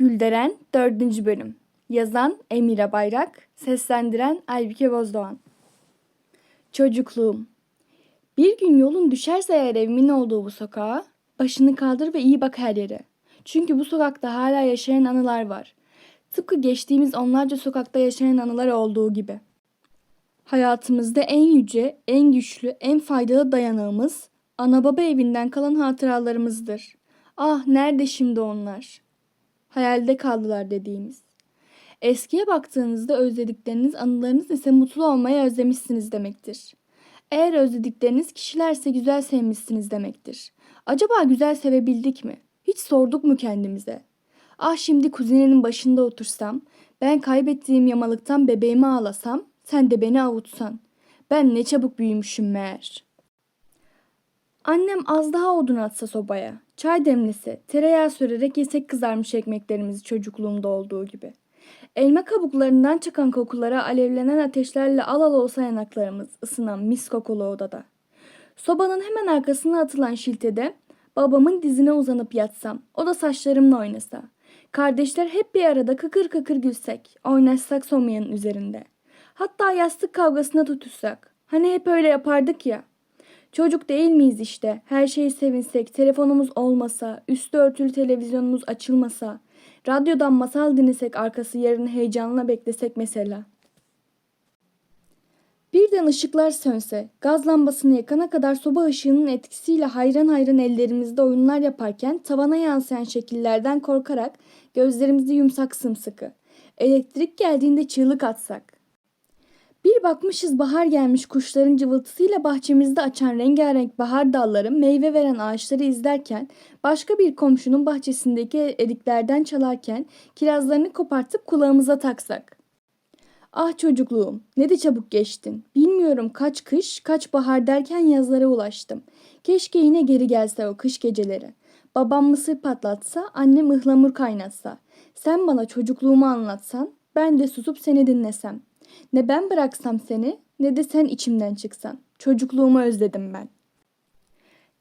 Gülderen 4. Bölüm Yazan Emire Bayrak Seslendiren Aybüke Bozdoğan Çocukluğum Bir gün yolun düşerse eğer evimin olduğu bu sokağa Başını kaldır ve iyi bak her yere. Çünkü bu sokakta hala yaşayan anılar var. Tıpkı geçtiğimiz onlarca sokakta yaşayan anılar olduğu gibi. Hayatımızda en yüce, en güçlü, en faydalı dayanağımız ana baba evinden kalan hatıralarımızdır. Ah nerede şimdi onlar? Hayalde kaldılar dediğimiz. Eskiye baktığınızda özledikleriniz anılarınız ise mutlu olmayı özlemişsiniz demektir. Eğer özledikleriniz kişilerse güzel sevmişsiniz demektir. Acaba güzel sevebildik mi? Hiç sorduk mu kendimize? Ah şimdi kuzinenin başında otursam, ben kaybettiğim yamalıktan bebeğimi ağlasam, sen de beni avutsan. Ben ne çabuk büyümüşüm meğer. Annem az daha odun atsa sobaya, çay demlese, tereyağı sürerek yesek kızarmış ekmeklerimizi çocukluğumda olduğu gibi. Elma kabuklarından çıkan kokulara alevlenen ateşlerle al al olsa yanaklarımız ısınan mis kokulu odada. Sobanın hemen arkasına atılan şiltede babamın dizine uzanıp yatsam, o da saçlarımla oynasa. Kardeşler hep bir arada kıkır kıkır gülsek, oynaşsak somayanın üzerinde. Hatta yastık kavgasına tutuşsak. Hani hep öyle yapardık ya. Çocuk değil miyiz işte? Her şeyi sevinsek, telefonumuz olmasa, üstü örtülü televizyonumuz açılmasa, radyodan masal dinlesek arkası yarın heyecanla beklesek mesela. Birden ışıklar sönse, gaz lambasını yakana kadar soba ışığının etkisiyle hayran hayran ellerimizde oyunlar yaparken tavana yansıyan şekillerden korkarak gözlerimizi yumsak sımsıkı. Elektrik geldiğinde çığlık atsak. Bir bakmışız bahar gelmiş kuşların cıvıltısıyla bahçemizde açan rengarenk bahar dalları meyve veren ağaçları izlerken başka bir komşunun bahçesindeki eriklerden çalarken kirazlarını kopartıp kulağımıza taksak. Ah çocukluğum ne de çabuk geçtin. Bilmiyorum kaç kış kaç bahar derken yazlara ulaştım. Keşke yine geri gelse o kış geceleri. Babam mısır patlatsa annem ıhlamur kaynatsa. Sen bana çocukluğumu anlatsan ben de susup seni dinlesem. Ne ben bıraksam seni ne de sen içimden çıksan. Çocukluğumu özledim ben.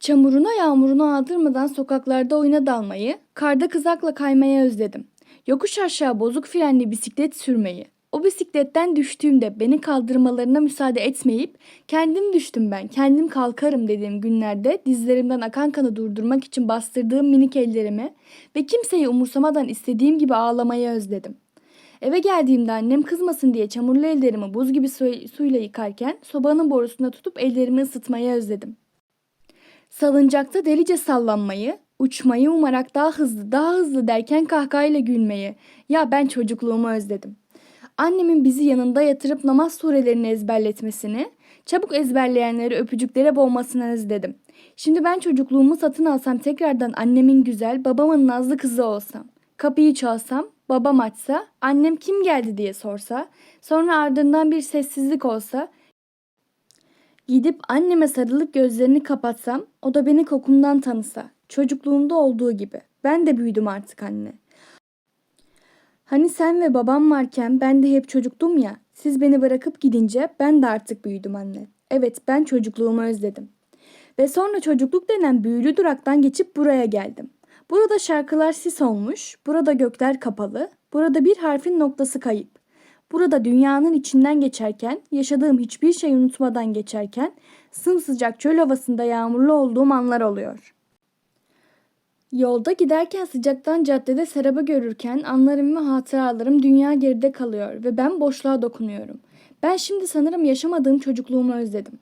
Çamuruna yağmuruna aldırmadan sokaklarda oyuna dalmayı, karda kızakla kaymaya özledim. Yokuş aşağı bozuk frenli bisiklet sürmeyi. O bisikletten düştüğümde beni kaldırmalarına müsaade etmeyip kendim düştüm ben, kendim kalkarım dediğim günlerde dizlerimden akan kanı durdurmak için bastırdığım minik ellerimi ve kimseyi umursamadan istediğim gibi ağlamayı özledim. Eve geldiğimde annem kızmasın diye çamurlu ellerimi buz gibi su- suyla yıkarken sobanın borusuna tutup ellerimi ısıtmayı özledim. Salıncakta delice sallanmayı, uçmayı umarak daha hızlı daha hızlı derken kahkahayla gülmeyi. Ya ben çocukluğumu özledim. Annemin bizi yanında yatırıp namaz surelerini ezberletmesini, çabuk ezberleyenleri öpücüklere boğmasını özledim. Şimdi ben çocukluğumu satın alsam tekrardan annemin güzel, babamın nazlı kızı olsam. Kapıyı çalsam, babam açsa, annem kim geldi diye sorsa, sonra ardından bir sessizlik olsa, gidip anneme sarılıp gözlerini kapatsam, o da beni kokumdan tanısa, çocukluğumda olduğu gibi. Ben de büyüdüm artık anne. Hani sen ve babam varken ben de hep çocuktum ya. Siz beni bırakıp gidince ben de artık büyüdüm anne. Evet ben çocukluğumu özledim. Ve sonra çocukluk denen büyülü duraktan geçip buraya geldim. Burada şarkılar sis olmuş, burada gökler kapalı, burada bir harfin noktası kayıp. Burada dünyanın içinden geçerken, yaşadığım hiçbir şey unutmadan geçerken, sımsıcak çöl havasında yağmurlu olduğum anlar oluyor. Yolda giderken sıcaktan caddede seraba görürken anlarım ve hatıralarım dünya geride kalıyor ve ben boşluğa dokunuyorum. Ben şimdi sanırım yaşamadığım çocukluğumu özledim.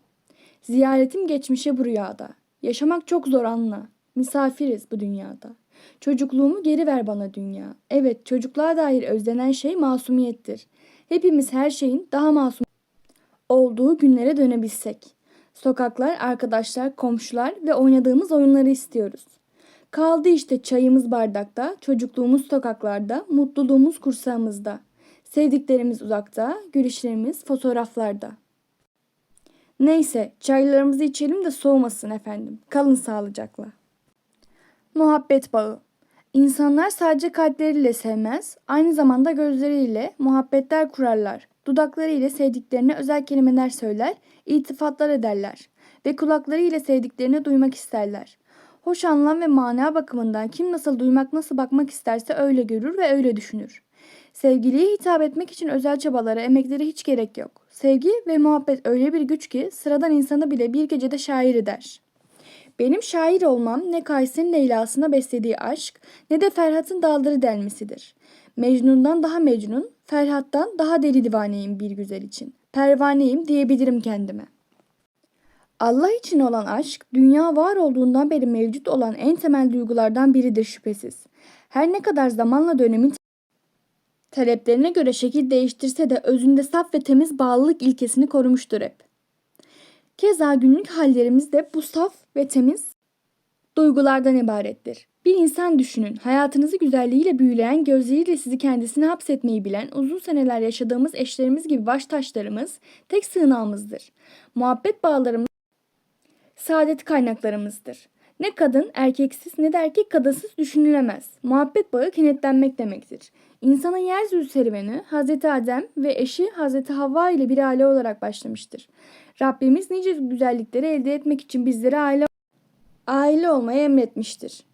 Ziyaretim geçmişe bu rüyada. Yaşamak çok zor anla. Misafiriz bu dünyada. Çocukluğumu geri ver bana dünya. Evet çocukluğa dair özlenen şey masumiyettir. Hepimiz her şeyin daha masum olduğu günlere dönebilsek. Sokaklar, arkadaşlar, komşular ve oynadığımız oyunları istiyoruz. Kaldı işte çayımız bardakta, çocukluğumuz sokaklarda, mutluluğumuz kursağımızda. Sevdiklerimiz uzakta, gülüşlerimiz fotoğraflarda. Neyse, çaylarımızı içelim de soğumasın efendim. Kalın sağlıcakla. Muhabbet bağı. İnsanlar sadece kalpleriyle sevmez, aynı zamanda gözleriyle muhabbetler kurarlar. Dudaklarıyla sevdiklerine özel kelimeler söyler, iltifatlar ederler ve kulaklarıyla sevdiklerini duymak isterler. Hoş anlam ve mana bakımından kim nasıl duymak nasıl bakmak isterse öyle görür ve öyle düşünür. Sevgiliye hitap etmek için özel çabalara, emeklere hiç gerek yok. Sevgi ve muhabbet öyle bir güç ki sıradan insanı bile bir gecede şair eder. Benim şair olmam ne Kayseri'nin Leyla'sına beslediği aşk ne de Ferhat'ın daldırı delmesidir. Mecnun'dan daha Mecnun, Ferhat'tan daha deli divaneyim bir güzel için. Pervaneyim diyebilirim kendime. Allah için olan aşk, dünya var olduğundan beri mevcut olan en temel duygulardan biridir şüphesiz. Her ne kadar zamanla dönemin taleplerine göre şekil değiştirse de özünde saf ve temiz bağlılık ilkesini korumuştur hep. Keza günlük hallerimiz de bu saf ve temiz duygulardan ibarettir. Bir insan düşünün, hayatınızı güzelliğiyle büyüleyen, gözleriyle sizi kendisine hapsetmeyi bilen, uzun seneler yaşadığımız eşlerimiz gibi baş taşlarımız tek sığınağımızdır. Muhabbet bağlarımız saadet kaynaklarımızdır. Ne kadın erkeksiz ne de erkek kadınsız düşünülemez. Muhabbet bağı kenetlenmek demektir. İnsanın yeryüzü serüveni Hz. Adem ve eşi Hz. Havva ile bir aile olarak başlamıştır. Rabbimiz nice güzellikleri elde etmek için bizlere aile aile olmayı emretmiştir.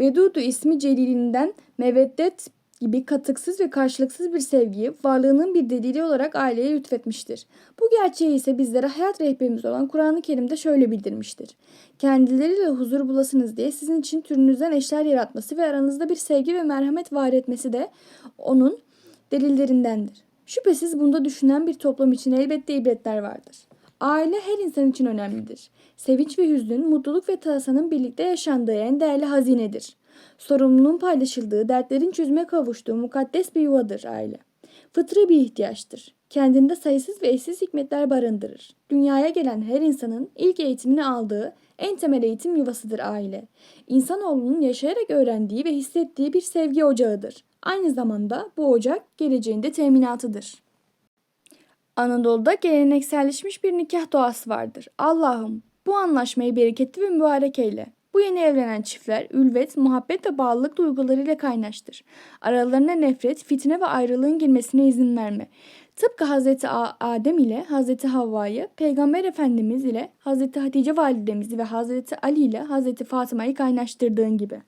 Vedudu ismi celilinden meveddet gibi katıksız ve karşılıksız bir sevgiyi varlığının bir delili olarak aileye lütfetmiştir. Bu gerçeği ise bizlere hayat rehberimiz olan Kur'an-ı Kerim'de şöyle bildirmiştir. Kendileriyle huzur bulasınız diye sizin için türünüzden eşler yaratması ve aranızda bir sevgi ve merhamet var etmesi de onun delillerindendir. Şüphesiz bunda düşünen bir toplum için elbette ibretler vardır. Aile her insan için önemlidir. Sevinç ve hüznün, mutluluk ve tasanın birlikte yaşandığı en değerli hazinedir. Sorumluluğun paylaşıldığı, dertlerin çözüme kavuştuğu mukaddes bir yuvadır aile. Fıtri bir ihtiyaçtır. Kendinde sayısız ve eşsiz hikmetler barındırır. Dünyaya gelen her insanın ilk eğitimini aldığı en temel eğitim yuvasıdır aile. İnsanoğlunun yaşayarak öğrendiği ve hissettiği bir sevgi ocağıdır. Aynı zamanda bu ocak geleceğinde teminatıdır. Anadolu'da gelenekselleşmiş bir nikah doğası vardır. Allah'ım bu anlaşmayı bereketli ve mübarek eyle. Bu yeni evlenen çiftler ülvet, muhabbet ve bağlılık duygularıyla kaynaştır. Aralarına nefret, fitne ve ayrılığın girmesine izin verme. Tıpkı Hz. Adem ile Hz. Havva'yı, Peygamber Efendimiz ile Hz. Hatice validemizi ve Hz. Ali ile Hz. Fatıma'yı kaynaştırdığın gibi.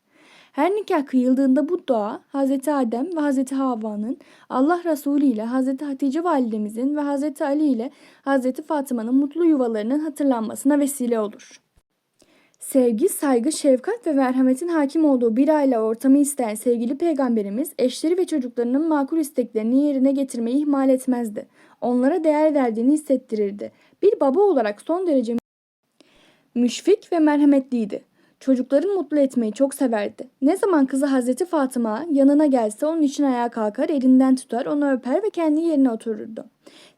Her nikah kıyıldığında bu dua Hz. Adem ve Hz. Havva'nın Allah Resulü ile Hz. Hatice validemizin ve Hz. Ali ile Hz. Fatıma'nın mutlu yuvalarının hatırlanmasına vesile olur. Sevgi, saygı, şefkat ve merhametin hakim olduğu bir aile ortamı isteyen sevgili peygamberimiz eşleri ve çocuklarının makul isteklerini yerine getirmeyi ihmal etmezdi. Onlara değer verdiğini hissettirirdi. Bir baba olarak son derece müşfik ve merhametliydi. Çocukların mutlu etmeyi çok severdi. Ne zaman kızı Hazreti Fatıma yanına gelse onun için ayağa kalkar, elinden tutar, onu öper ve kendi yerine otururdu.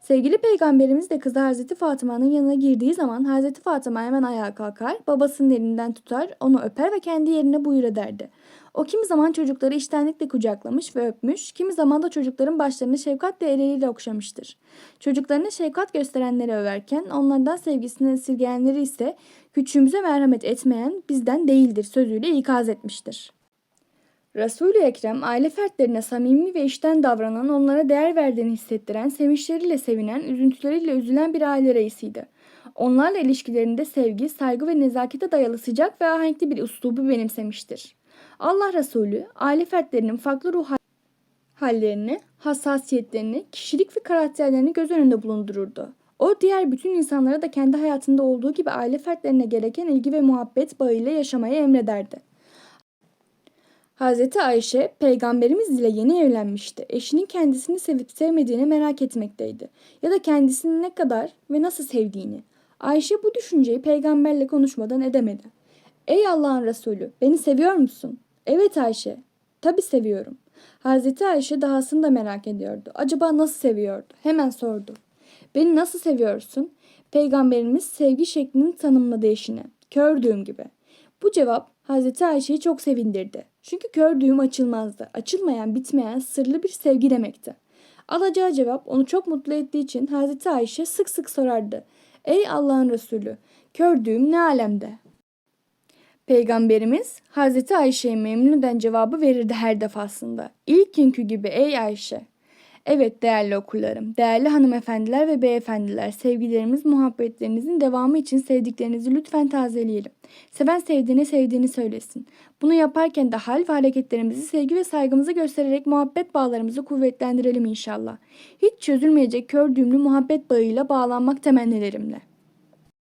Sevgili peygamberimiz de kızı Hazreti Fatıma'nın yanına girdiği zaman Hazreti Fatıma hemen ayağa kalkar, babasının elinden tutar, onu öper ve kendi yerine buyur ederdi. O kimi zaman çocukları iştenlikle kucaklamış ve öpmüş, kimi zaman da çocukların başlarını şefkatle elleriyle okşamıştır. Çocuklarına şefkat gösterenleri överken onlardan sevgisini esirgeyenleri ise küçüğümüze merhamet etmeyen bizden değildir sözüyle ikaz etmiştir. Resul-i Ekrem aile fertlerine samimi ve işten davranan, onlara değer verdiğini hissettiren, sevinçleriyle sevinen, üzüntüleriyle üzülen bir aile reisiydi. Onlarla ilişkilerinde sevgi, saygı ve nezakete dayalı sıcak ve ahenkli bir üslubu benimsemiştir. Allah Resulü aile fertlerinin farklı ruh hallerini, hassasiyetlerini, kişilik ve karakterlerini göz önünde bulundururdu. O diğer bütün insanlara da kendi hayatında olduğu gibi aile fertlerine gereken ilgi ve muhabbet bağıyla yaşamayı emrederdi. Hazreti Ayşe peygamberimiz ile yeni evlenmişti. Eşinin kendisini sevip sevmediğini merak etmekteydi. Ya da kendisini ne kadar ve nasıl sevdiğini. Ayşe bu düşünceyi peygamberle konuşmadan edemedi. Ey Allah'ın Resulü beni seviyor musun? Evet Ayşe. Tabi seviyorum. Hazreti Ayşe dahasını da merak ediyordu. Acaba nasıl seviyordu? Hemen sordu. Beni nasıl seviyorsun? Peygamberimiz sevgi şeklini tanımladı eşine. Kördüğüm gibi. Bu cevap Hazreti Ayşe'yi çok sevindirdi. Çünkü kör düğüm açılmazdı. Açılmayan, bitmeyen, sırlı bir sevgi demekti. Alacağı cevap onu çok mutlu ettiği için Hazreti Ayşe sık sık sorardı. Ey Allah'ın Resulü, kör düğüm ne alemde? Peygamberimiz Hazreti Ayşe'ye memnun eden cevabı verirdi her defasında. İlk günkü gibi ey Ayşe. Evet değerli okurlarım, değerli hanımefendiler ve beyefendiler, sevgilerimiz, muhabbetlerinizin devamı için sevdiklerinizi lütfen tazeleyelim. Seven sevdiğine sevdiğini söylesin. Bunu yaparken de hal ve hareketlerimizi sevgi ve saygımızı göstererek muhabbet bağlarımızı kuvvetlendirelim inşallah. Hiç çözülmeyecek kör düğümlü muhabbet bağıyla bağlanmak temennilerimle.